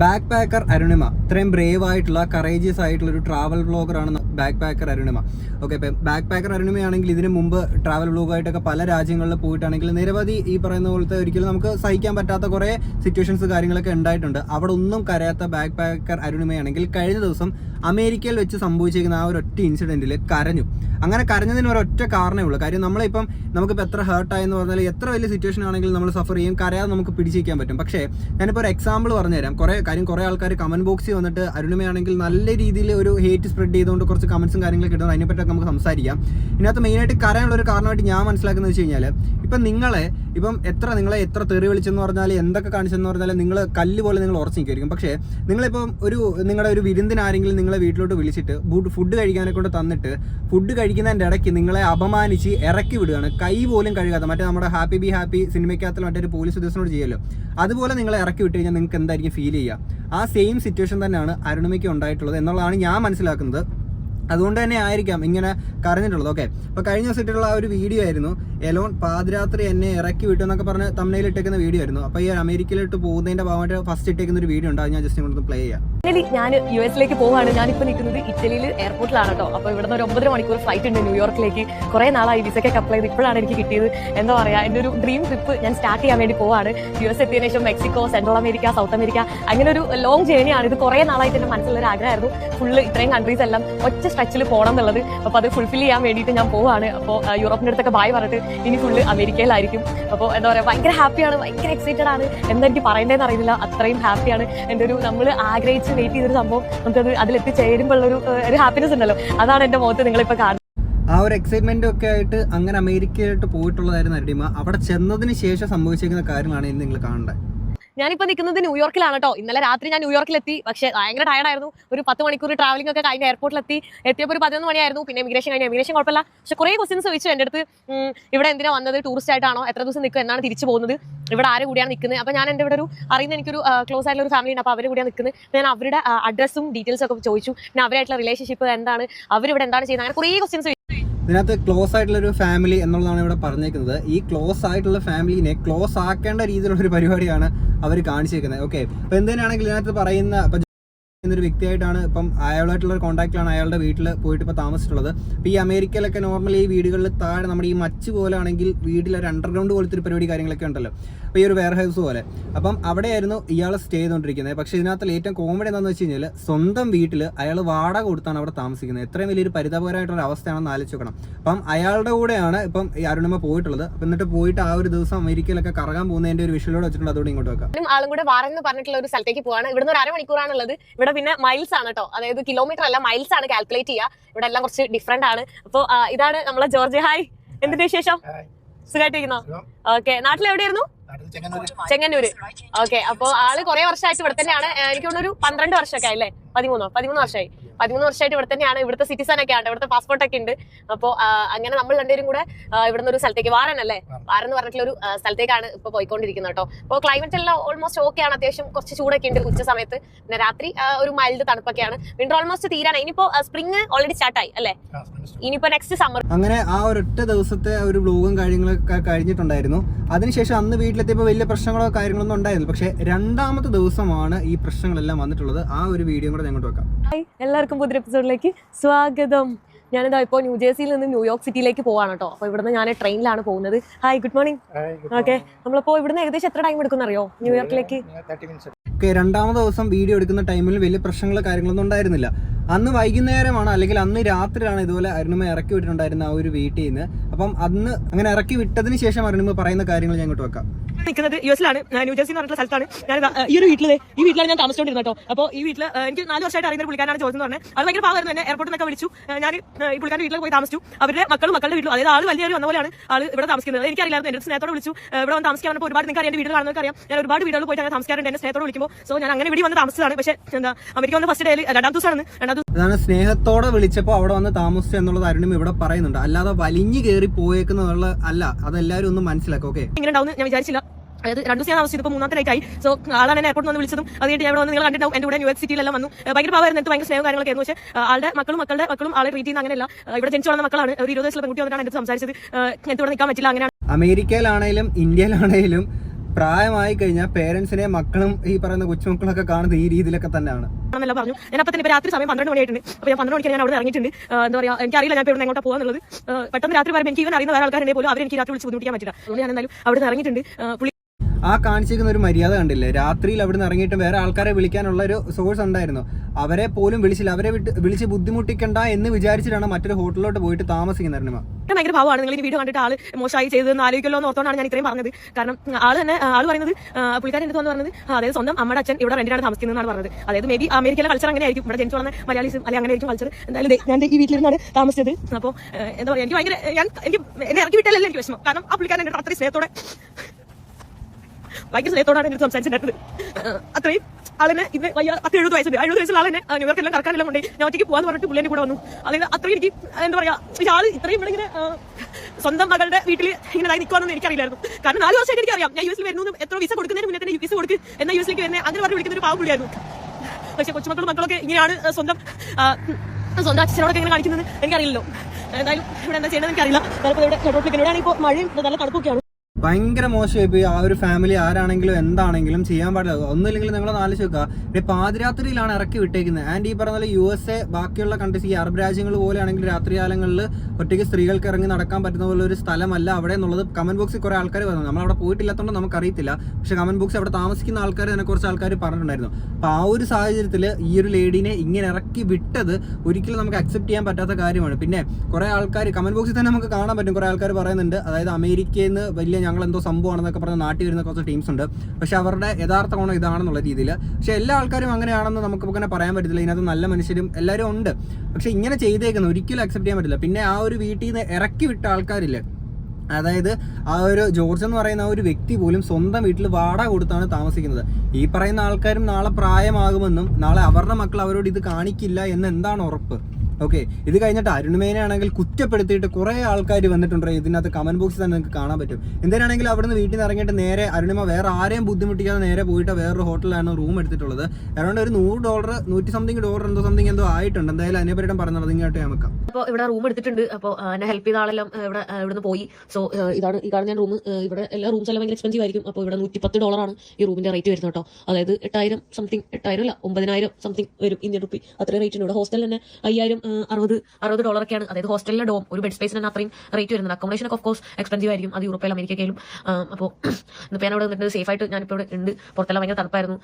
Back packer Arunima. ഇത്രയും Brave ആയിട്ടുള്ള courageous ആയിട്ടുള്ള ഒരു ട്രാവൽ വ്ളോഗറാണ് ബാക്ക് പാക്കർ അരുണിമ. ഓക്കെ ഇപ്പം ബാക്ക് പാക്കർ അരുണിമയാണെങ്കിൽ ഇതിന് മുമ്പ് ട്രാവൽ ബ്ലോഗായിട്ടൊക്കെ പല രാജ്യങ്ങളിൽ പോയിട്ടാണെങ്കിൽ നിരവധി ഈ പറയുന്ന പോലത്തെ ഒരിക്കലും നമുക്ക് സഹിക്കാൻ പറ്റാത്ത കുറേ സിറ്റുവേഷൻസ് കാര്യങ്ങളൊക്കെ ഉണ്ടായിട്ടുണ്ട്. അവിടെ ഒന്നും കരയാത്ത ബാക്ക് പാക്കർ അരുണിമയാണെങ്കിൽ കഴിഞ്ഞ ദിവസം അമേരിക്കയിൽ വെച്ച് സംഭവിച്ചിരിക്കുന്ന ആ ഒരു ഒറ്റ ഇൻസിഡന്റിൽ കരഞ്ഞു. അങ്ങനെ കരഞ്ഞതിന് ഒരൊറ്റ കാരണമേ ഉള്ളൂ. കാര്യം നമ്മളിപ്പം നമുക്കിപ്പോൾ എത്ര ഹേർട്ടായെന്ന് പറഞ്ഞാൽ എത്ര വലിയ സിറ്റുവേഷൻ ആണെങ്കിലും നമ്മൾ സഫർ ചെയ്യും. കരയാതെ നമുക്ക് പിടിച്ചിരിക്കാൻ പറ്റും. പക്ഷേ ഞാനിപ്പോൾ ഒരു എക്സാമ്പിൾ പറഞ്ഞുതരാം. കുറേ കാര്യം കുറേ ആൾക്കാർ കമന്റ് ബോക്സിൽ വന്നിട്ട് അരുണിമയാണെങ്കിൽ നല്ല രീതിയിൽ ഒരു ഹേറ്റ് സ്പ്രെഡ് ചെയ്തുകൊണ്ട് കുറച്ച് കമന്റ്സും കാര്യങ്ങളൊക്കെ ഇടുന്നത് അതിനെപ്പറ്റിയൊക്കെ നമുക്ക് സംസാരിക്കാം. ഇതിനകത്ത് മെയിനായിട്ട് കരയാനുള്ള ഒരു കാരണമായിട്ട് ഞാൻ മനസ്സിലാക്കുന്നത് വെച്ച് കഴിഞ്ഞാൽ ഇപ്പം നിങ്ങളെ ഇപ്പം എത്ര നിങ്ങളെ എത്ര തെറി വിളിച്ചെന്ന് പറഞ്ഞാൽ എന്തൊക്കെ കാണിച്ചെന്ന് പറഞ്ഞാൽ നിങ്ങൾ കല്ല് പോലെ നിങ്ങൾ ഉറച്ചു നിൽക്കുമായിരിക്കും പക്ഷേ നിങ്ങളിപ്പം ഒരു നിങ്ങളുടെ ഒരു വിരുന്നിന് ആരെങ്കിലും നിങ്ങളെ വീട്ടിലോട്ട് വിളിച്ചിട്ട് ഫുഡ് കഴിക്കാനെ കൊണ്ട് തന്നിട്ട് ഫുഡ് കഴിക്കുന്നതിന്റെ ഇടയ്ക്ക് നിങ്ങളെ അപമാനിച്ച് ഇറക്കി വിടുകയാണ്. കൈ പോലും കഴുകാതെ. മറ്റേ നമ്മുടെ ഹാപ്പി ബി ഹാപ്പി സിനിമയ്ക്കകത്തുള്ള മറ്റൊരു പോലീസ് ഉദ്യോഗസ്ഥനോട് ചെയ്യുമല്ലോ. അതുപോലെ നിങ്ങളെ ഇറക്കി വിട്ട് കഴിഞ്ഞാൽ നിങ്ങൾക്ക് എന്തായിരിക്കും ഫീൽ ചെയ്യുക? ആ സെയിം സിറ്റുവേഷൻ തന്നെയാണ് അരുണിമയ്ക്ക് ഉണ്ടായിട്ടുള്ളത് എന്നുള്ളതാണ് ഞാൻ മനസ്സിലാക്കുന്നത്. അതുകൊണ്ട് തന്നെ ആയിരിക്കാം ഇങ്ങനെ കരഞ്ഞിട്ടുള്ളത്. ഓക്കെ അപ്പോൾ കഴിഞ്ഞ ദിവസം ഇട്ടിട്ടുള്ള ആ ഒരു വീഡിയോ ആയിരുന്നു. എലോൺ പാതിരാത്രി എന്നെ ഇറക്കി വിട്ടു എന്നൊക്കെ പറഞ്ഞ് തമ്മിൽ ഇട്ടേക്കുന്ന വീഡിയോ ആയിരുന്നു. അപ്പോൾ ഈ അമേരിക്കയിലോട്ട് പോകുന്നതിന്റെ ഭാഗമായിട്ട് ഫസ്റ്റ് ഇട്ടേക്കുന്ന ഒരു വീഡിയോ ഉണ്ട് അത് ഞാൻ ജസ്റ്റ് ഇങ്ങോട്ട് പ്ലേ ചെയ്യാം. ഞാൻ യു എസിലേക്ക് പോവാണ്. ഞാനിപ്പോൾ നിൽക്കുന്നത് ഇറ്റലിയിൽ എയർപോർട്ടിലാണ് കേട്ടോ. അപ്പോൾ ഇവിടുന്ന് ഒരു ഒമ്പതര മണിക്കൂർ ഫ്ലൈറ്റ് ഉണ്ട് ന്യൂയോർക്കിലേക്ക്. കുറേ നാളായി വിസയ്ക്കൊക്കെ അപ്ലൈ ചെയ്ത് ഇപ്പോഴാണ് എനിക്ക് കിട്ടിയത്. എന്താ പറയാ എന്റെ ഒരു ഡ്രീം ട്രിപ്പ് ഞാൻ സ്റ്റാർട്ട് ചെയ്യാൻ വേണ്ടി പോവാണ്. യു എസ് എത്തിയതിനു ശേഷം Mexico central America south America. അങ്ങനെ ഒരു ലോങ് ജേണിയാണ് ഇത് കുറേ നാളായിട്ട് എന്റെ മനസ്സിലൊരു ആഗ്രഹമായിരുന്നു. ഫുള്ള് ഇത്രയും കൺട്രീസ് എല്ലാം ഒറ്റ സ്ട്രെച്ചിൽ പോകണം എന്നുള്ളത്. അപ്പോൾ അത് ഫുൾഫിൽ ചെയ്യാൻ വേണ്ടിയിട്ട് ഞാൻ പോവാണ്. അപ്പോൾ യൂറോപ്പിന്റെ അടുത്തൊക്കെ ബായ് പറഞ്ഞിട്ട് ഇനി ഫുള്ള് അമേരിക്കയിലായിരിക്കും. അപ്പോൾ എന്താ പറയുക ഭയങ്കര ഹാപ്പിയാണ് ഭയങ്കര എക്സൈറ്റഡ് ആണ്. എന്താ എനിക്ക് പറയേണ്ടതെന്ന് അറിയില്ല അത്രയും ഹാപ്പിയാണ് എന്റെ ഒരു നമ്മൾ ആഗ്രഹിച്ച് വെയിറ്റ് ചെയ്തൊരു സംഭവം നമുക്കത് അതിലെത്തിച്ചേരുമ്പോഴുള്ളൊരു ഒരു ഹാപ്പിനെസ് ഉണ്ടല്ലോ. അതാണ് എന്റെ മുഖത്ത് നിങ്ങളിപ്പോൾ കാണുന്നത്. ആ ഒരു എക്സൈറ്റ്മെന്റ് ഒക്കെ ആയിട്ട് അങ്ങനെ അമേരിക്കയിലോട്ട് പോയിട്ടുള്ളതായിരുന്നു അരുണിമ അവിടെ ചെന്നതിന് ശേഷം സംഭവിച്ചിരിക്കുന്ന കാര്യങ്ങളാണ് ഇന്ന് നിങ്ങൾ കാണേണ്ടത്. ഞാനിപ്പോൾ നിൽക്കുന്നത് ന്യൂയോർക്കിലാണ് കേട്ടോ ഇന്നലെ രാത്രി ഞാൻ ന്യൂയോർക്കിലെത്തി പക്ഷേ ഭയങ്കര ടയർഡായിരുന്നു ഒരു പത്ത് മണിക്കൂർ ട്രാവലിംഗ് ഒക്കെ കഴിഞ്ഞ് എയർപോർട്ടിലെത്തി എത്തിയപ്പോൾ ഒരു പതിനൊന്ന് മണിയായിരുന്നു. പിന്നെ ഇമിഗ്രേഷൻ കഴിഞ്ഞ്. ഇമിഗ്രേഷൻ കുഴപ്പമില്ല. പക്ഷേ കുറേ ക്വസ്റ്റ്യൻസ് ചോദിച്ചു എന്റെ അടുത്ത്. ഇവിടെ എന്തിനാ വന്നത്? ടൂറിസ്റ്റ് ആയിട്ടാണോ? എത്ര ദിവസം നിൽക്കും? എന്നാണ് തിരിച്ചു പോകുന്നത്. ഇവിടെ ആരും കൂടിയാണ് നിൽക്കുന്നത്? അപ്പോൾ ഞാൻ എന്റെ ഇവിടെ ഒരു അറിയുന്ന എനിക്കൊരു ക്ലോസ് ആയിട്ടുള്ള ഒരു ഫാമിലി ഉണ്ട്. അപ്പോൾ അവർ കൂടിയാണ് നിൽക്കുന്നത്. ഞാൻ അവരുടെ അഡ്രസ്സും ഡീറ്റെയിൽസും ഒക്കെ ചോദിച്ചു. പിന്നെ അവരായിട്ടുള്ള റിലേഷൻഷിപ്പ് എന്താണ്? അവരിവിടെ എന്താണ് ചെയ്യുന്നത്? അങ്ങനെ കുറേ ക്വസ്റ്റ്യൻസ് ഇതിനകത്ത് ക്ലോസ് ആയിട്ടുള്ള ഒരു ഫാമിലി എന്നുള്ളതാണ് ഇവിടെ പറഞ്ഞേക്കുന്നത്. ഈ ക്ലോസ് ആയിട്ടുള്ള ഫാമിലിനെ ക്ലോസ് ആക്കേണ്ട രീതിയിലുള്ള ഒരു പരിപാടിയാണ് അവർ കാണിച്ചേക്കുന്നത്. ഓക്കെ അപ്പൊ എന്തിനാണെങ്കിൽ ഇതിനകത്ത് പറയുന്ന ഒരു വ്യക്തിയായിട്ടാണ് ഇപ്പം അയാളായിട്ടുള്ള ഒരു കോൺടാക്റ്റിലാണ് അയാളുടെ വീട്ടിൽ പോയിട്ട് ഇപ്പോൾ താമസിച്ചിട്ടുള്ളത്. അപ്പോൾ ഈ അമേരിക്കയിലൊക്കെ നോർമലി ഈ വീടുകളിൽ താഴെ നമ്മുടെ ഈ മച്ച് പോലെ ആണെങ്കിൽ വീട്ടിൽ ഒരു അണ്ടർഗ്രൗണ്ട് പോലത്തെ ഒരു പരിപാടി കാര്യങ്ങളൊക്കെ ഉണ്ടല്ലോ. അപ്പോൾ ഈ ഒരു വെയർ ഹൗസ് പോലെ. അപ്പം അവിടെയായിരുന്നു ഇയാൾ സ്റ്റേ ചെയ്തുകൊണ്ടിരിക്കുന്നത് പക്ഷെ ഇതിനകത്ത് ഏറ്റവും കോമഡി എന്താണെന്ന് വെച്ച് കഴിഞ്ഞാൽ സ്വന്തം വീട്ടിൽ അയാൾ വാടക കൊടുത്താണ് അവിടെ താമസിക്കുന്നത്. എത്രയും വലിയൊരു പരിതാപകരമായിട്ടുള്ള അവസ്ഥയാണെന്ന് ആലോചിച്ച് നോക്കണം അപ്പം അയാളുടെ കൂടെയാണ് ഇപ്പം ഈ അരുണിമ പോയിട്ടുള്ളത്. അപ്പം എന്നിട്ട് പോയിട്ട് ആ ഒരു ദിവസം അമേരിക്കയിലൊക്കെ കറങ്ങാൻ പോകുന്നതിന്റെ ഒരു വിഷ്വലോട് വെച്ചിട്ടുണ്ട്. അതുകൊണ്ട് ഇങ്ങോട്ട് വെക്കാം. ആളും കൂടെ വാറെന്ന് പറഞ്ഞിട്ടുള്ള ഒരു സ്ഥലത്തേക്ക് പോവാണ്. ഇവിടുന്ന് ഒരു അരമണിക്കൂറാണുള്ളത്. ഇവിടെ പിന്നെ മൈൽസ് ആണ് കേട്ടോ അതായത് കിലോമീറ്റർ അല്ല മൈൽസ് ആണ് കാൽക്കുലേറ്റ് ചെയ്യുക ഇവിടെ എല്ലാം കുറച്ച് ഡിഫറെന്റ് ആണ്. അപ്പോൾ ഇതാണ് നമ്മളെ ജോർജ്. ഹായ് എന്തിന്റെ വിശേഷം? സുഖമായിട്ടിരിക്കുന്നോ ഓക്കെ. നാട്ടിൽ എവിടെയായിരുന്നു? ചെങ്ങന്നൂര്. ഓക്കെ. അപ്പൊ ആൾ കുറെ വർഷമായിട്ട് ഇവിടെ തന്നെയാണ്. എനിക്ക് തോന്നുന്നു ഒരു പന്ത്രണ്ട് വർഷമൊക്കെ ആയില്ലേ പതിമൂന്നോ? പതിമൂന്ന് വർഷമായി. പതിമൂന്ന് വർഷമായിട്ട് ഇവിടെ തന്നെയാണ്. ഇവിടുത്തെ സിറ്റിസൺ ഒക്കെ ആണ്. ഇവിടുത്തെ പാസ്പോർട്ട് ഒക്കെ ഉണ്ട്. അപ്പോൾ അങ്ങനെ നമ്മൾ രണ്ടുപേരും കൂടെ ഇവിടുന്ന് ഒരു സ്ഥലത്തേക്ക് വാറൻ അല്ലേ? വാറൻ എന്ന് പറഞ്ഞിട്ടുള്ള ഒരു സ്ഥലത്തേക്കാണ് ഇപ്പൊ പോയിക്കൊണ്ടിരിക്കുന്നത് കേട്ടോ അപ്പോൾ ക്ലൈമറ്റ് എല്ലാം ഓൾമോസ്റ്റ് ഓക്കെ ആണ്. അത്യാവശ്യം കുറച്ച് ചൂടൊക്കെ ഉണ്ട് ഉച്ച സമയത്ത്. പിന്നെ രാത്രി ഒരു മൈൽഡ് തണുപ്പൊക്കെയാണ്. വിന്റർ ഓൾമോസ്റ്റ് തീരാനായി ഇനിയിപ്പോ സ്പ്രിങ് ഓൾറെഡി സ്റ്റാർട്ടായി അല്ലേ? ഇനിയിപ്പോ നെക്സ്റ്റ് സമ്മർ അങ്ങനെ ആ ഒരൊറ്റ ദിവസത്തെ ഒരു ബ്ലോഗും കാര്യങ്ങളൊക്കെ കഴിഞ്ഞിട്ടുണ്ടായിരുന്നു. അതിനുശേഷം അന്ന് വീട്ടിലെത്തിയപ്പോൾ വലിയ പ്രശ്നങ്ങളോ കാര്യങ്ങളൊന്നും ഉണ്ടായിരുന്നില്ല. പക്ഷേ രണ്ടാമത്തെ ദിവസമാണ് ഈ പ്രശ്നങ്ങളെല്ലാം വന്നിട്ടുള്ളത്. ആ ഒരു വീഡിയോ കൂടെ ഞങ്ങോട്ട് വെക്കാം. ഹായ് എല്ലാവർക്കും പുതിയ എപ്പിസോഡിലേക്ക് സ്വാഗതം. ഞാനിതാ ഇപ്പോൾ ന്യൂജേഴ്സിയിൽ നിന്ന് ന്യൂയോർക്ക് സിറ്റിയിലേക്ക് പോവാണ് കേട്ടോ അപ്പോൾ ഇവിടുന്ന് ഞാൻ ട്രെയിനിലാണ് പോകുന്നത്. ഹായ് ഗുഡ് മോർണിംഗ് ഓക്കെ നമ്മളിപ്പോൾ ഇവിടുന്ന് ഏകദേശം എത്ര ടൈം എടുക്കും അറിയോ ന്യൂയോർക്കിലേക്ക് ഓക്കെ രണ്ടാമത് ദിവസം വീഡിയോ എടുക്കുന്ന ടൈമിൽ വലിയ പ്രശ്നങ്ങളോ കാര്യങ്ങളൊന്നും ഉണ്ടായിരുന്നില്ല. അന്ന് വൈകുന്നേരമാണ് അല്ലെങ്കിൽ അന്ന് രാത്രിയാണ് ഇതുപോലെ അരുണിമ ഇറക്കി വിട്ടിട്ടുണ്ടായിരുന്ന ആ ഒരു വീട്ടിൽ നിന്ന് അപ്പം അന്ന് അങ്ങനെ ഇറക്കി വിട്ടതിന് ശേഷം അരുണിമ പറയുന്ന കാര്യങ്ങൾ ഞാൻ ഇങ്ങോട്ട് വെക്കാം. നിൽക്കുന്നത് യു എസിലാണ്. ന്യൂജേഴ്സി എന്ന് പറഞ്ഞ സ്ഥലത്താണ്. ഞാൻ ഈ ഒരു വീട്ടിൽ ഈ വീട്ടിലാണ് ഞാൻ താമസിച്ചുകൊണ്ടിരുന്നത് കേട്ടോ. അപ്പോൾ ഈ വീട്ടിൽ എനിക്ക് നാല് വർഷമായിട്ട് അറിയുന്ന പുള്ളിക്കാരാണ് ചോദിച്ചത് പറഞ്ഞത് അത് ഭയങ്കര പാവമായിരുന്നു തന്നെ എയർപോർട്ടിൽ നിന്നൊക്കെ വിളിച്ചു. ഞാൻ ഈ പുള്ളിക്കാരുടെ വീട്ടിൽ പോയി താമസിച്ചു. അവരുടെ മക്കളും മക്കളുടെ വീട്ടിലും അതായത് ആൾ വലിയൊരു വന്ന പോലെയാണ് ആൾ ഇവിടെ താമസിക്കുന്നത്. എനിക്കറിയില്ലായിരുന്നു എന്റെ സ്നേഹത്തോട് വിളിച്ചു. ഇവിടെ വന്ന് താമസിക്കാൻ വന്നപ്പോൾ ഒരുപാട് നിങ്ങൾക്ക് അറിയാൻ വീട്ടിൽ കാണുന്നവർക്ക് അറിയാം ഞാൻ ഒരുപാട് വീടുകളിൽ പോയിട്ട് അങ്ങനെ താമസിക്കാറുണ്ട് എന്റെ സ്നേഹത്തോട് വിളിക്കുമ്പോൾ. സോ ഞാൻ അങ്ങനെ ഇവിടെ വന്ന് താമസിച്ചതാണ്. പക്ഷേ എന്താ അമേരിക്ക വന്ന ഫസ്റ്റ് ഡേയിൽ രണ്ടാം ദിവസമാണ് രണ്ടാം അതാണ് സ്നേഹത്തോടെ വിളിച്ചപ്പോൾ അവിടെ വന്ന് താമസിച്ചു എന്നുള്ളത് അരുണും ഇവിടെ പറയുന്നുണ്ട്. അല്ലാതെ വലിഞ്ഞു കയറി പോയേക്കുന്നുള്ള അല്ല അതെല്ലാവരും ഒന്ന് മനസ്സിലാക്കും ഓക്കെ? ഇങ്ങനെ ഉണ്ടാവും ഞാൻ വിചാരിച്ചില്ല. അതായത് രണ്ടു ദിവസം താമസിച്ചത് ഇപ്പോൾ മൂന്നാമത്തെ ആയി. സോ ആളാണ് എന്നെ എയർപോർട്ടിൽ വന്ന് വിളിച്ചതും അത് കഴിഞ്ഞിട്ട് ഞാൻ ഇവിടെ വന്ന് നിങ്ങൾ കണ്ടിട്ടുണ്ടാവും. എന്റെ കൂടെ ന്യൂയോർക്ക് സിറ്റിയിലെല്ലാം വന്നു. ഭയങ്കര പാവായിരുന്നു എനിക്ക് ഭയങ്കര സ്നേഹം കാര്യങ്ങളൊക്കെ ആയിരുന്നു. പക്ഷേ ആളുടെ മക്കളും മക്കളുടെ മക്കളും ആളെ ട്രീറ്റ് ചെയ്യുന്ന അങ്ങനെയല്ല. ഇവിടെ ജനിച്ചു വളർന്ന മക്കളാണ്. ഒരു ഇരുപത് വയസ്സുള്ള പെൺകുട്ടി വന്നിട്ടാണ് എന്റെ സംസാരിച്ചത്. എനിക്ക് ഇവിടെ നിൽക്കാൻ പറ്റില്ല അങ്ങനെയാണ്. അമേരിക്കയിലാണെങ്കിലും ഇന്ത്യയിലാണേലും പ്രായമായി കഴിഞ്ഞാൽ പേരൻസിനെ മക്കളും ഈ പറയുന്ന കൊച്ചുമക്കളൊക്കെ കാണുന്നത് ഈ രീതിയിലൊക്കെ തന്നെയാണ്. പറഞ്ഞു. ഞാൻ അപ്പൊ തന്നെ രാത്രി സമയം പന്ത്രണ്ട് മണിയായിട്ടുണ്ട്. അപ്പോൾ ഞാൻ പന്ത്രണ്ട് മണിക്ക് ഞാൻ അവിടെ ഇറങ്ങിയിട്ടുണ്ട്. എന്താ എന്താ പറയാ എനിക്കറിയില്ല ഞാൻ ഇപ്പൊ ഇവിടെ എങ്ങോട്ട് പോകാന്നുള്ളത് പെട്ടെന്ന് രാത്രി പറയുമ്പോൾ എനിക്ക് ഇവൻ അറിയുന്ന വേറെ ആൾക്കാരുണ്ടെങ്കിൽ പോലും അവരെനിക്ക് രാത്രി വിളിച്ച് ബുദ്ധിമുട്ടിക്കാൻ പറ്റില്ല. അതുകൊണ്ട് ഞാൻ എന്തായാലും അവിടെ ഇറങ്ങിയിട്ടുണ്ട്. ആ, പുള്ളി ആ കാണിച്ചിരിക്കുന്ന ഒരു മര്യാദ കണ്ടില്ലേ? രാത്രിയിൽ അവിടെ നിന്ന് ഇറങ്ങിയിട്ട് വേറെ ആൾക്കാരെ വിളിക്കാനുള്ള ഒരു സോഴ്സ് ഉണ്ടായിരുന്നു. അവരെ പോലും വിളിച്ചില്ല. അവരെ വിട്ട് വിളിച്ച് ബുദ്ധിമുട്ടിക്കണ്ട എന്ന് വിചാരിച്ചിട്ടാണ് മറ്റൊരു ഹോട്ടലിലോട്ട് പോയിട്ട് താമസിക്കുന്നത് അരുണിമ ഭയങ്കര ഭാവമാണ് നിങ്ങൾ ഈ വീഡിയോ കണ്ടിട്ട് ആൾ മോശമായി ചെയ്തതെന്ന് ആലോചിക്കല്ലോ എന്ന് ഓർത്തോണ്ടാണ് ഞാൻ ഇത്രയും പറഞ്ഞത്. കാരണം ആൾ തന്നെ ആൾ പറയുന്നത് പുള്ളിക്കാരൻ എടുത്ത് വന്ന് പറഞ്ഞത് അതായത് സ്വന്തം അമ്മയുടെ അച്ഛൻ ഇവിടെ റെന്റിനാണ് താമസിക്കുന്നതെന്നാണ് പറഞ്ഞത്. അതായത് മേ ബി അമേരിക്കയിലെ കൾച്ചർ അങ്ങനെ ആയിരിക്കും. ഇവിടെ ജനിച്ചു വന്ന മലയാളീസും അല്ലെങ്കിൽ അങ്ങനെ ആയിരിക്കും കൾച്ചർ എന്തായാലും ഞാൻ ഈ വീട്ടിലിരുന്നാണ് താമസിച്ചത്. അപ്പോൾ എന്താ പറയുക എനിക്ക് ഭയങ്കര ഞാൻ എനിക്ക് എന്നെ ഇറക്കി വിട്ടാലല്ലേ എനിക്ക് വിഷമം. കാരണം ആ പുള്ളിക്കാരൻ എന്റെ അത്രയും സ്നേഹത്തോടെ ഭയങ്കര സ്നേഹത്തോടാണ് എന്റെ സംസാരിച്ചിട്ടുണ്ടായിരുന്നത്. അത്രയും ആളിനെ ഇന്ന് അത്ര എഴുപത് വയസ്സുണ്ട്. എഴുപത് വയസ്സുള്ള ആളിനെ ആ, ന്യൂയോർക്കെല്ലാം കറക്കാനെല്ലാം ഉണ്ട് ഞാൻ ഒറ്റയ്ക്ക് പോകാന്ന് പറഞ്ഞിട്ട് പുള്ളിന്റെ കൂടെ വന്നു. അതായത് അത്രയും എനിക്ക് എന്താ പറയാ ഈ ആൾ ഇത്രയും ഇവിടെ ഇങ്ങനെ സ്വന്തം മകളുടെ വീട്ടിൽ ഇങ്ങനെ നിൽക്കുവാണെന്ന് എനിക്കറിയില്ലായിരുന്നു. കാരണം നാല് വർഷമായിട്ട് എനിക്കറിയാം. ഞാൻ യു എസിൽ വരുന്നു എത്ര വിസ കൊടുക്കുന്നതിന് മുന്നേ തന്നെ എസ് കൊടുക്ക് എന്നാൽ യു എസിലേക്ക് വരുന്നത് അങ്ങനെ പറഞ്ഞ് വിളിക്കുന്ന ഒരു പാവം പുള്ളിയായിരുന്നു പക്ഷെ കൊച്ചുമക്കളും മക്കളൊക്കെ ഇങ്ങനെയാണ് സ്വന്തം സ്വന്തം അച്ഛനോടൊക്കെ ഇങ്ങനെ കാണിക്കുന്നത് എനിക്കറിയില്ലല്ലോ. എന്തായാലും ഇവിടെ എന്താ ചെയ്യണമെന്ന് എനിക്കറിയില്ല. ചിലപ്പോൾ ഇവിടെ ഇവിടെയാണ് ഇപ്പോൾ മഴയും നല്ല തണുപ്പൊക്കെയാണ്. ഭയങ്കര മോശമായി പോയി. ആ ഒരു ഫാമിലി ആരാണെങ്കിലും എന്താണെങ്കിലും ചെയ്യാൻ പാടില്ല. ഒന്നുമില്ലെങ്കിൽ നിങ്ങൾ ആലോചിച്ച് വെക്കുക പിന്നെ പാതിരാത്രിയിലാണ് ഇറക്കി വിട്ടേക്കുന്നത്. ആൻഡ് ഈ പറഞ്ഞ പോലെ യു എസ് എ ബാക്കിയുള്ള കൺട്രീസ് ഈ അറബ് രാജ്യങ്ങൾ പോലെയാണെങ്കിൽ രാത്രികാലങ്ങളിൽ ഒറ്റയ്ക്ക് സ്ത്രീകൾക്ക് ഇറങ്ങി നടക്കാൻ പറ്റുന്ന പോലെ ഒരു സ്ഥലമല്ല അവിടെ എന്നുള്ളത് കമന്റ് ബോക്സിൽ കുറെ ആൾക്കാർ പറഞ്ഞു നമ്മൾ അവിടെ പോയിട്ടില്ലാത്തതുകൊണ്ട് നമുക്കറിയത്തില്ല. പക്ഷെ കമന്റ് ബോക്സ് അവിടെ താമസിക്കുന്ന ആൾക്കാർ തന്നെ കുറച്ച് ആൾക്കാർ പറഞ്ഞിട്ടുണ്ടായിരുന്നു. അപ്പോൾ ആ ഒരു സാഹചര്യത്തിൽ ഈ ഒരു ലേഡീനെ ഇങ്ങനെ ഇറക്കി വിട്ടത് ഒരിക്കലും നമുക്ക് അക്സെപ്റ്റ് ചെയ്യാൻ പറ്റാത്ത കാര്യമാണ്. പിന്നെ കുറെ ആൾക്കാർ കമന്റ് ബോക്സിൽ തന്നെ നമുക്ക് കാണാൻ പറ്റും. കുറെ ആൾക്കാർ പറയുന്നുണ്ട്. അതായത് അമേരിക്കയിൽ നിന്ന് വലിയ ഞങ്ങൾ എന്തോ സംഭവമാണെന്നൊക്കെ പറഞ്ഞ നാട്ടിൽ വരുന്ന കുറച്ച് ടീംസ് ഉണ്ട്. പക്ഷെ അവരുടെ യഥാർത്ഥ ഗുണം ഇതാണെന്നുള്ള രീതിയിൽ പക്ഷെ എല്ലാ ആൾക്കാരും അങ്ങനെയാണെന്ന് നമുക്ക് അങ്ങനെ പറയാൻ പറ്റില്ല ഇതിനകത്ത് നല്ല മനുഷ്യരും എല്ലാവരും ഉണ്ട്. പക്ഷെ ഇങ്ങനെ ചെയ്തേക്കുന്നത് ഒരിക്കലും അക്സെപ്റ്റ് ചെയ്യാൻ പറ്റില്ല. പിന്നെ ആ ഒരു വീട്ടിൽ നിന്ന് ഇറക്കി വിട്ട ആൾക്കാരില്ലേ? അതായത് ആ ഒരു ജോർജ് എന്ന് പറയുന്ന ആ ഒരു വ്യക്തി പോലും സ്വന്തം വീട്ടിൽ വാടക കൊടുത്താണ് താമസിക്കുന്നത്. ഈ പറയുന്ന ആൾക്കാരും നാളെ പ്രായമാകുമെന്നും നാളെ അവരുടെ മക്കൾ അവരോട് ഇത് കാണിക്കില്ല എന്ന് എന്താണ് ഉറപ്പ്? ഓക്കെ ഇത് കഴിഞ്ഞിട്ട് അരുൺമേനെ ആണെങ്കിൽ കുറ്റപ്പെടുത്തിയിട്ട് കുറെ ആൾക്കാർ വന്നിട്ടുണ്ട് ഇതിനകത്ത് കമന്റ് ബോക്സിൽ തന്നെ നിങ്ങൾക്ക് കാണാൻ പറ്റും. എന്തിനാണെങ്കിലും അവിടുന്ന് വീട്ടിൽ നിന്ന് ഇറങ്ങിയിട്ട് നേരെ അരുണിമ വേറെ ആരെയും ബുദ്ധിമുട്ടിക്കാതെ നേരെ പോയിട്ട് വേറൊരു ഹോട്ടലിലാണ് റൂം എടുത്തിട്ടുള്ളത്. അറൗണ്ട് ഒരു നൂറ് ഡോളർ നൂറ്റി സംതിങ് ഡോളർ എന്തോ സംതിങ് എന്തോ ആയിട്ടുണ്ട്. എന്തായാലും അതിനെ പറ്റി പറഞ്ഞത് ഇങ്ങോട്ട് നമുക്ക്. അപ്പോൾ ഇവിടെ റൂം എടുത്തിട്ടുണ്ട്. അപ്പോൾ എന്നെ ഹെൽപ്പ് ചെയ്ത ആളെല്ലാം ഇവിടെ ഇവിടുന്ന് പോയി. സോ ഇതാണ് ഈ കാണുന്ന റൂം ഇവിടെ എല്ലാ റൂംസ് എല്ലാം ഭയങ്കര എക്സ്പെൻസീവ് ആയിരിക്കും. അപ്പോൾ ഇവിടെ നൂറ്റി പത്ത് ഡോളറാണ് ഈ റൂമിന്റെ റേറ്റ് വരുന്നത് കേട്ടോ. അതായത് എട്ടായിരം സംതിങ് എട്ടായിരം അല്ല ഒമ്പതിനായിരം സംതിങ് വരും ഇന്ത്യൻ റുപ്പി അത്ര റേറ്റ് ഉണ്ട്. ഇവിടെ ഹോസ്റ്റലിൽ തന്നെ അയ്യായിരം അറുപത് അറുപത് ഡോളറൊക്കെയാണ്. അതായത് ഹോസ്റ്റലിലെ ഡോം ഒരു ബെഡ് സ്പേസിന് തന്നെ അത്രയും റേറ്റ് വരുന്നത് അക്കോമഡേഷൻ ഒക്കെ ഓഫ് കോഴ്സ് എക്സ്പെൻസീവ് ആയിരിക്കും. അത് യൂറോപ്പിലും അമേരിക്കയിലും അപ്പോൾ ഇപ്പോൾ ഞാൻ ഇവിടെ നിന്നിട്ട് സേഫ് ആയിട്ട് ഞാനിപ്പോൾ ഇവിടെ ഉണ്ട്. പുറത്തെല്ലാം ഭയങ്കര തണുപ്പായിരുന്നു.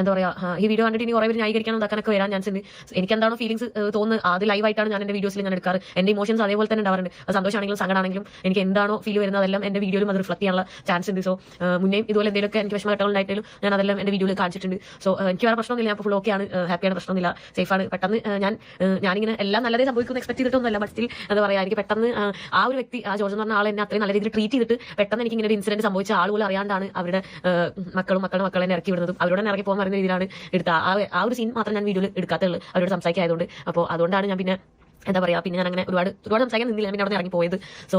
എന്താ പറയുക ഈ വീഡിയോ കണ്ടിട്ട് ഇനി കുറേ പേര് ന്യായീകരിക്കാനും ഇതാക്കാനൊക്കെ വരാൻ ചാൻസ് ഉണ്ട്. എനിക്ക് എന്താണോ ഫീലിംഗ്സ് തോന്നുന്നത്. അത് ലൈവായിട്ടാണ് ഞാൻ എന്റെ വീഡിയോസിൽ ഞാൻ എടുക്കാറ്. എന്റെ ഇമോഷൻസ് അതേപോലെ തന്നെ ഉണ്ടാവാറുണ്ട്. സന്തോഷമാണെങ്കിലും സങ്കടമാണെങ്കിലും എനിക്ക് എന്താണോ ഫീൽ വരുന്നത് അതെല്ലാം എന്റെ വീഡിയോയിലും അത് റിഫ്ലക്ട് ചെയ്യാനുള്ള ചാൻസ് ഉണ്ട്. സോ മുന്നേ ഇതുപോലെ എന്തെങ്കിലുമൊക്കെ എനിക്ക് വിഷമഘട്ടങ്ങൾ ഉണ്ടായിട്ടും ഞാൻ അതെല്ലാം എന്റെ വീഡിയോയിൽ കാണിച്ചിട്ടുണ്ട്. സോ എനിക്ക് വേറെ പ്രശ്നമൊന്നുമില്ല. ഞാൻ ഫുൾ ഓക്കെയാണ് ഹാപ്പിയാണ് പ്രശ്നമൊന്നുമില്ല. സേഫാണ് പെട്ടെന്ന് ഞാൻ ആ, ഞാനിങ്ങനെ എല്ലാം നല്ലതേ സംഭവിക്കുന്നു എക്സ്പെക്ട് ചെയ്തിട്ടൊന്നുമല്ല. ബട്ട് സ്റ്റിൽ എന്താ പറയുക എനിക്ക് പെട്ടെന്ന് ആ, ഒരു വ്യക്തി ആ ജോർജ് എന്ന് പറഞ്ഞ ആൾ അത്രയും നല്ല രീതിയിൽ ട്രീറ്റ് ചെയ്തിട്ട് പെട്ടെന്ന് എനിക്ക് ഇങ്ങനെ ഒരു ഇൻസിഡന്റ് സംഭവിച്ച ആൾ പോലും അറിയാണ്ടാണ് അവരുടെ മക്കളും മക്കളും മക്കളെ ഇറക്കി വിടുന്നതും. അവരോട് ഇറക്കി പോകാൻ പറയുന്ന രീതിയിലാണ് എടുത്ത ആ ഒരു സീൻ മാത്രം ഞാൻ വീഡിയോയിൽ എടുക്കാത്തുള്ളൂ അവരോട് സംസാരിക്കായതുകൊണ്ട് അപ്പോൾ അതുകൊണ്ടാണ് ഞാൻ പിന്നെ എന്താ പറയാ പിന്നെ ഞാൻ അങ്ങനെ ഒരുപാട് ഒരുപാട് സംസാരിക്കാൻ നിന്നില്ല. പിന്നെ അവിടെ ഇറങ്ങി പോയത് സോ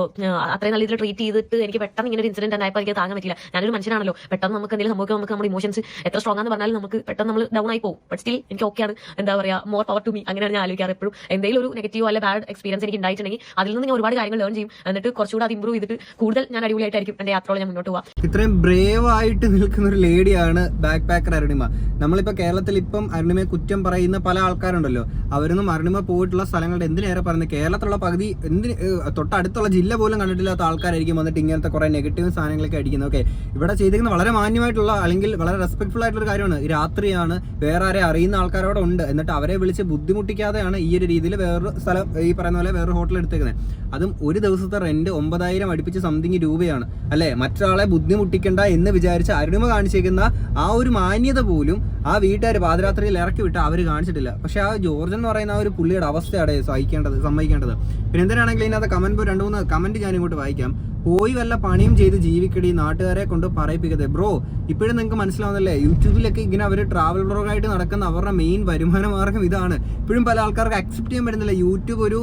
അത്രയും നല്ല രീതിയിൽ ട്രീറ്റ് ചെയ്തിട്ട് എനിക്ക് പെട്ടെന്ന് ഇങ്ങനെ ഒരു ഇൻസിഡന്റ് ഉണ്ടായപ്പോൾ എനിക്ക് താങ്ങാൻ പറ്റില്ല ഞാനൊരു മനുഷ്യനാണല്ലോ. പെട്ടെന്ന് നമുക്ക് എന്തെങ്കിലും സംഭവിക്കാൻ നമുക്ക് നമ്മുടെ ഇമോഷൻസ് എത്ര സ്ട്രോങ് ആണെന്ന് പറഞ്ഞാലും നമുക്ക് പെട്ടെന്ന് നമ്മൾ ഡൗൺ ആയി പോകും. ബട്ട് സ്റ്റിൽ എനിക്ക് ഓക്കെയാണ് എന്താ പറയാ മോർ പവർ ടു മീ അങ്ങനെയാണ് ഞാൻ ആലോചിക്കാറ് എപ്പോഴും. എന്തെങ്കിലും ഒരു നെഗറ്റീവ് അല്ലെ ബാഡ് എക്സ്പീരിയൻസ് എനിക്ക് ഉണ്ടായിട്ടുണ്ടെങ്കിൽ അതിൽ നിന്ന് ഞാൻ ഒരുപാട് കാര്യങ്ങൾ ലേൺ ചെയ്യും. എന്നിട്ട് കുറച്ചുകൂടെ അത് ഇമ്പ്രൂവ് ചെയ്തിട്ട് കൂടുതൽ ഞാൻ അടിപൊളിയായിട്ടായിരിക്കും എന്റെ യാത്രകൾ ഞാൻ മുന്നോട്ട് പോവാം ഇത്രയും ബ്രേവ് ആയിട്ട് നിൽക്കുന്ന ഒരു ലേഡിയാണ് ബാക്ക് പാക്കർ അരുണിമ. നമ്മളിപ്പോ കേരളത്തിൽ ഇപ്പം അരുണിമയെ കുറ്റം പറയുന്ന പല ആൾക്കാരുണ്ടല്ലോ. അവരൊന്നും അരുണിമ പോയിട്ടുള്ള സ്ഥലങ്ങളുടെ എന്തിനേറെ പറയുന്നത്? കേരളത്തിലുള്ള പകുതി എന്തിന് തൊട്ടടുത്തുള്ള ജില്ല പോലും കണ്ടിട്ടില്ലാത്ത ആൾക്കാരായിരിക്കും വന്നിട്ട് ഇങ്ങനത്തെ കുറെ നെഗറ്റീവ് സാധനങ്ങളൊക്കെ അടിക്കുന്നത്. ഓക്കെ. ഇവിടെ ചെയ്തിരിക്കുന്ന വളരെ മാന്യമായിട്ടുള്ള അല്ലെങ്കിൽ വളരെ റെസ്പെക്ട്ഫുൾ ആയിട്ടുള്ള കാര്യമാണ്. രാത്രിയാണ് വേറെ ആരെ അറിയുന്ന ആൾക്കാരോടെ ഉണ്ട്. എന്നിട്ട് അവരെ വിളിച്ച് ബുദ്ധിമുട്ടിക്കാതെയാണ് ഈ ഒരു രീതിയിൽ വേറൊരു സ്ഥലം ഈ പറയുന്ന പോലെ വേറൊരു ഹോട്ടൽ എടുത്തേക്കുന്നത്. അതും ഒരു ദിവസത്തെ റെന്റ് ഒമ്പതായിരം അടുപ്പിച്ച് സംതിങ് രൂപയാണ്. അല്ലേ? മറ്റൊരാളെ ബുദ്ധിമുട്ടിക്കണ്ട എന്ന് വിചാരിച്ച് അരുണിമ കാണിച്ചേക്കുന്ന ആ ഒരു മാന്യത പോലും ആ വീട്ടുകാർ പാതിരാത്രിയിൽ ഇറക്കി വിട്ട് അവർ കാണിച്ചിട്ടില്ല. പക്ഷെ ആ ജോർജ് എന്ന് പറയുന്ന ആ ഒരു പുള്ളിയുടെ അവസ്ഥയാണ്. സഹിക്കേണ്ടത് സമ്മതിക്കേണ്ടത്. പിന്നെ എന്തിനാണെങ്കിലും ഇതിനകത്ത് കമന്റ് രണ്ട് മൂന്ന് കമന്റ് ഞാൻ ഇങ്ങോട്ട് വായിക്കാം. പോയി വല്ല പണിയും ചെയ്ത് ജീവിക്കടി നാട്ടുകാരെ കൊണ്ട് പറയിപ്പിക്കരുത് ബ്രോ ഇപ്പോഴും നിങ്ങൾക്ക് മനസ്സിലാവുന്നല്ലേ യൂട്യൂബിലൊക്കെ ഇങ്ങനെ അവർ ട്രാവൽ ബ്ലോഗായിട്ട് നടക്കുന്ന അവരുടെ മെയിൻ വരുമാന മാർഗം ഇതാണ്. ഇപ്പോഴും പല ആൾക്കാർക്ക് അക്സെപ്റ്റ് ചെയ്യാൻ പറ്റുന്നില്ല. യൂട്യൂബ് ഒരു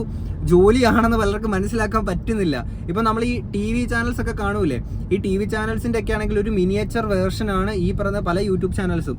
ജോലിയാണെന്ന് പലർക്കും മനസ്സിലാക്കാൻ പറ്റുന്നില്ല. ഇപ്പൊ നമ്മൾ ഈ ടി വി ചാനൽസ് ഒക്കെ കാണൂലേ? ഈ ടി വി ചാനൽസിന്റെ ഒക്കെ ആണെങ്കിൽ ഒരു മിനിയേച്ചർ വേർഷൻ ആണ് ഈ പറയുന്ന പല യൂട്യൂബ് ചാനൽസും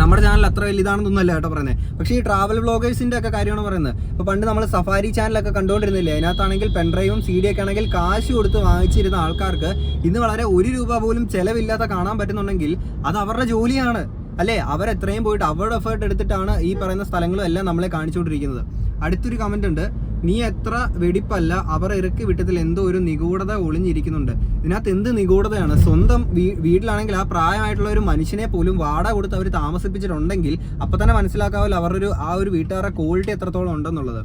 നമ്മുടെ ചാനൽ അത്ര വലിയ ഇതാണെന്നൊന്നുമല്ല കേട്ടോ പറയുന്നത് പക്ഷേ ഈ ട്രാവൽ ബ്ലോഗേഴ്സിന്റെ ഒക്കെ കാര്യമാണ് പറയുന്നത്. ഇപ്പൊ പണ്ട് നമ്മൾ സഫാരി ചാനലൊക്കെ കണ്ടുകൊണ്ടിരുന്നില്ലേ? അതിനകത്താണെങ്കിൽ പെൻഡ്രൈവും സി ഡി ഒക്കെ ആണെങ്കിൽ കാശ് കൊടുത്ത് വാങ്ങിച്ചിരുന്ന ആൾക്കാർക്ക് ഇന്ന് വളരെ ഒരു രൂപ പോലും ചെലവില്ലാത്ത കാണാൻ പറ്റുന്നുണ്ടെങ്കിൽ അത് അവരുടെ ജോലിയാണ്. അല്ലേ? അവരെത്രയും പോയിട്ട് അവരുടെ എഫേർട്ട് എടുത്തിട്ടാണ് ഈ പറയുന്ന സ്ഥലങ്ങളും എല്ലാം നമ്മളെ കാണിച്ചുകൊണ്ടിരിക്കുന്നത്. അടുത്തൊരു കമന്റ് ഉണ്ട്. നീ എത്ര വെടിപ്പല്ല അവർ ഇറക്കി വിട്ടതിൽ എന്തോ ഒരു നിഗൂഢത ഒളിഞ്ഞിരിക്കുന്നുണ്ട്. ഇതിനകത്ത് എന്ത് നിഗൂഢതയാണ്? സ്വന്തം വീട്ടിലാണെങ്കിൽ ആ പ്രായമായിട്ടുള്ള ഒരു മനുഷ്യനെ പോലും വാടക കൊടുത്ത് അവർ താമസിപ്പിച്ചിട്ടുണ്ടെങ്കിൽ അപ്പൊ തന്നെ മനസ്സിലാക്കാവല്ലോ അവരുടെ ഒരു ആ ഒരു വീട്ടുകാരുടെ ക്വാളിറ്റി എത്രത്തോളം ഉണ്ടെന്നുള്ളത്.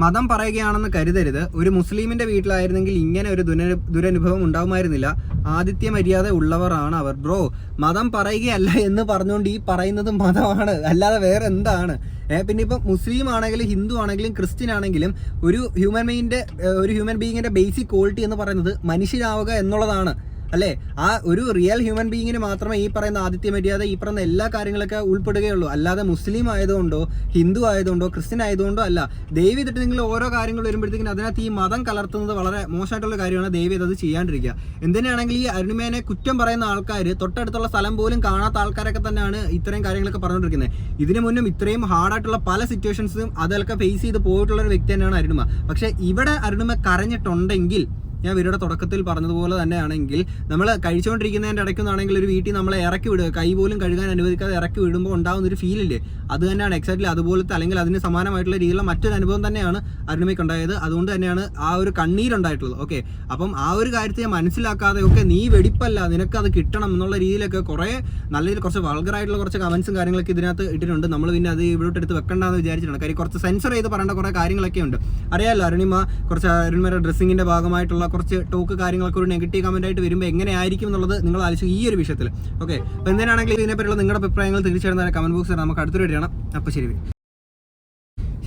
മതം പറയുകയാണെന്ന് കരുതരുത്. ഒരു മുസ്ലിമിന്റെ വീട്ടിലായിരുന്നെങ്കിൽ ഇങ്ങനെ ഒരു ദുര- ദുരനുഭവം ഉണ്ടാവുമായിരുന്നില്ല. ആദിത്യ മര്യാദ ഉള്ളവരാണ് അവർ. ബ്രോ മതം പറയുകയല്ല എന്ന് പറഞ്ഞുകൊണ്ട് ഈ പറയുന്നത് മതമാണ്. അല്ലാതെ വേറെ എന്താണ് ഏഹ് പിന്നെ ഇപ്പം മുസ്ലിം ആണെങ്കിലും ഹിന്ദു ആണെങ്കിലും ക്രിസ്ത്യൻ ആണെങ്കിലും ഒരു ഹ്യൂമൻ ബീങ്ങിന്റെ ഒരു ഹ്യൂമൻ ബീങ്ങിന്റെ ബേസിക് ക്വാളിറ്റി എന്ന് പറയുന്നത് മനുഷ്യരാവുക എന്നുള്ളതാണ്. അല്ലേ? ആ ഒരു റിയൽ ഹ്യൂമൻ ബീങ്ങിന് മാത്രമേ ഈ പറയുന്ന ആദിത്യ മര്യാദ ഈ പറയുന്ന എല്ലാ കാര്യങ്ങളൊക്കെ ഉൾപ്പെടുകയുള്ളൂ. അല്ലാതെ മുസ്ലിം ആയതുകൊണ്ടോ ഹിന്ദു ആയതുകൊണ്ടോ ക്രിസ്ത്യൻ ആയതുകൊണ്ടോ അല്ല. ദൈവം നിങ്ങൾ ഓരോ കാര്യങ്ങൾ വരുമ്പോഴത്തേക്കും അതിനകത്ത് ഈ മതം കലർത്തുന്നത് വളരെ മോശമായിട്ടുള്ള കാര്യമാണ് ദൈവം അത് ചെയ്യാണ്ടിരിക്കുക. എന്തിനാണെങ്കിൽ ഈ അരുണിമേനെ കുറ്റം പറയുന്ന ആൾക്കാർ തൊട്ടടുത്തുള്ള സ്ഥലം പോലും കാണാത്ത ആൾക്കാരൊക്കെ തന്നെയാണ് ഇത്രയും കാര്യങ്ങളൊക്കെ പറഞ്ഞുകൊണ്ടിരിക്കുന്നത്. ഇതിനു മുന്നും ഇത്രയും ഹാർഡായിട്ടുള്ള പല സിറ്റുവേഷൻസും അതൊക്കെ ഫേസ് ചെയ്ത് പോയിട്ടുള്ള ഒരു വ്യക്തി തന്നെയാണ് അരുണിമ. പക്ഷേ ഇവിടെ അരുണിമ കരഞ്ഞിട്ടുണ്ടെങ്കിൽ ഞാൻ വീഡിയോയുടെ തുടക്കത്തിൽ പറഞ്ഞതുപോലെ തന്നെയാണെങ്കിൽ നമ്മൾ കഴിച്ചുകൊണ്ടിരിക്കുന്നതിന്റെ ഇടയ്ക്കൊന്നാണെങ്കിൽ ഒരു വീട്ടിൽ നമ്മളെ ഇറക്കി വിടുക. കൈ പോലും കഴുകാൻ അനുവദിക്കാതെ ഇറക്കി വിടുമ്പോൾ ഉണ്ടാകുന്ന ഒരു ഫീലില്ലേ അത് തന്നെയാണ് എക്സാക്ട്ലി അതുപോലത്തെ അല്ലെങ്കിൽ അതിന് സമാനമായിട്ടുള്ള രീതിയിലുള്ള മറ്റൊരു അനുഭവം തന്നെയാണ് അരുണിമയ്ക്ക് ഉണ്ടായത്. അതുകൊണ്ട് തന്നെയാണ് ആ ഒരു കണ്ണീരുണ്ടായിട്ടുള്ളത്. ഓക്കെ അപ്പം ആ ഒരു കാര്യത്തെ മനസ്സിലാക്കാതെ ഒക്കെ നീ വെടിപ്പല്ല. നിനക്ക് അത് കിട്ടണം എന്നുള്ള രീതിയിലൊക്കെ കുറേ നല്ല രീതിയിൽ കുറച്ച് വൾഗറായിട്ടുള്ള കുറച്ച് കമൻസും കാര്യങ്ങളൊക്കെ ഇതിനകത്ത് ഇട്ടിട്ടുണ്ട്. നമ്മൾ പിന്നെ അത് ഇവിടോട്ട് എടുത്ത് വെക്കണ്ടെന്ന് വിചാരിച്ചിട്ടുണ്ട് കാര്യം കുറച്ച് സെൻസർ ചെയ്ത് പറയേണ്ട കുറേ കാര്യങ്ങളൊക്കെ ഉണ്ട് അറിയാമല്ലോ അരുണിമ കുറച്ച് അരുണിമയുടെ ഡ്രസ്സിങ്ങിന്റെ ഭാഗമായിട്ടുള്ള കുറച്ച് ടോക്ക് കാര്യങ്ങളൊക്കെ ഒരു നെഗറ്റീവ് കമന്റ് ആയിട്ട് വരുമ്പോൾ എങ്ങനെയായിരിക്കും എന്നുള്ളത് നിങ്ങൾ ആലോചിക്കും ഈ ഒരു വിഷയത്തിൽ ഓക്കെ അപ്പോൾ എന്തിനാണെങ്കിലും ഇതിനെപ്പറ്റിയുള്ള നിങ്ങളുടെ അഭിപ്രായങ്ങൾ തീർച്ചയായിട്ടും കമന്റ് ബോക്സിൽ നമുക്ക് അടുത്തൊരു വീഡിയോ അപ്പോൾ ശരി.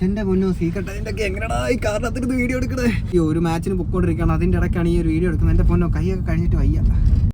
എന്റെ മുന്നോ സീക്രട്ട് അതിന്റെ ഒക്കെ എങ്ങനെയാ ഈ കാരണത്തിന് വീഡിയോ എടുക്കണേ? ഈ ഒരു മാച്ചിന് പൊക്കോണ്ടിരിക്കുകയാണ്. അതിന്റെ ഇടയ്ക്കാണ് ഈ ഒരു വീഡിയോ എടുക്കുന്നത്. എന്റെ പൊന്നോ കൈയൊക്കെ കഴിഞ്ഞിട്ട് വയ്യ.